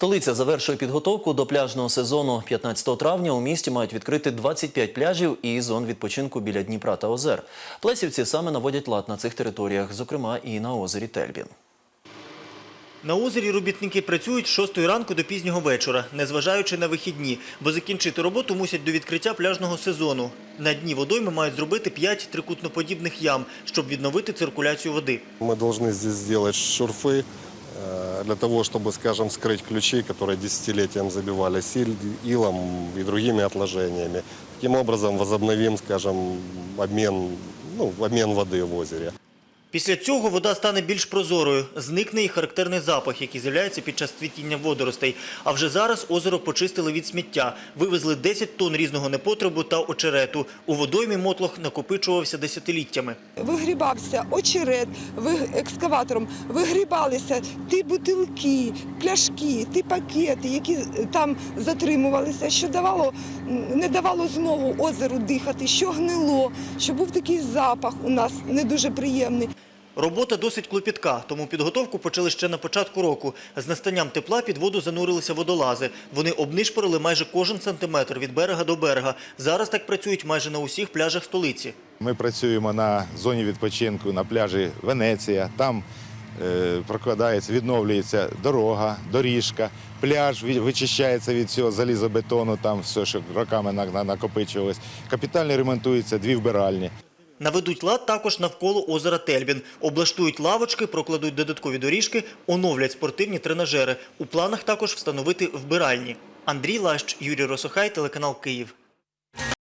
Столиця завершує підготовку до пляжного сезону 15 травня. У місті мають відкрити 25 пляжів і зон відпочинку біля Дніпра та озер. Плесівці саме наводять лад на цих територіях, зокрема і на озері Тельбін. На озері робітники працюють з 6 ранку до пізнього вечора, незважаючи на вихідні, бо закінчити роботу мусять до відкриття пляжного сезону. На дні водойми мають зробити 5 трикутноподібних ям, щоб відновити циркуляцію води. Мы должны здесь сделать шурфы э, для того, чтобы, скажем, скрыть ключи, которые десятилетиям забивались иль- илом и другими отложениями. Таким образом возобновим, скажем, обмен, ну, обмен воды в озере. Після цього вода стане більш прозорою, зникне і характерний запах, який з'являється під час цвітіння водоростей. А вже зараз озеро почистили від сміття, вивезли 10 тонн різного непотребу та очерету. У водоймі мотлох накопичувався десятиліттями. вигрібався очерет екскаватором, вигрібалися ті бутилки, пляшки, ті пакети, які там затримувалися, що давало, не давало змогу озеру дихати, що гнило, що був такий запах у нас не дуже приємний. Робота досить клопітка, тому підготовку почали ще на початку року. З настанням тепла під воду занурилися водолази. Вони обнишпорили майже кожен сантиметр від берега до берега. Зараз так працюють майже на усіх пляжах столиці. Ми працюємо на зоні відпочинку на пляжі Венеція. Там е, прокладається, відновлюється дорога, доріжка, пляж вичищається від цього залізобетону, там все, що роками на- на- накопичувалось. Капітально ремонтуються дві вбиральні. Наведуть лад також навколо озера Тельбін. Облаштують лавочки, прокладуть додаткові доріжки, оновлять спортивні тренажери. У планах також встановити вбиральні. Андрій Лащ, Юрій Росохай, телеканал Київ.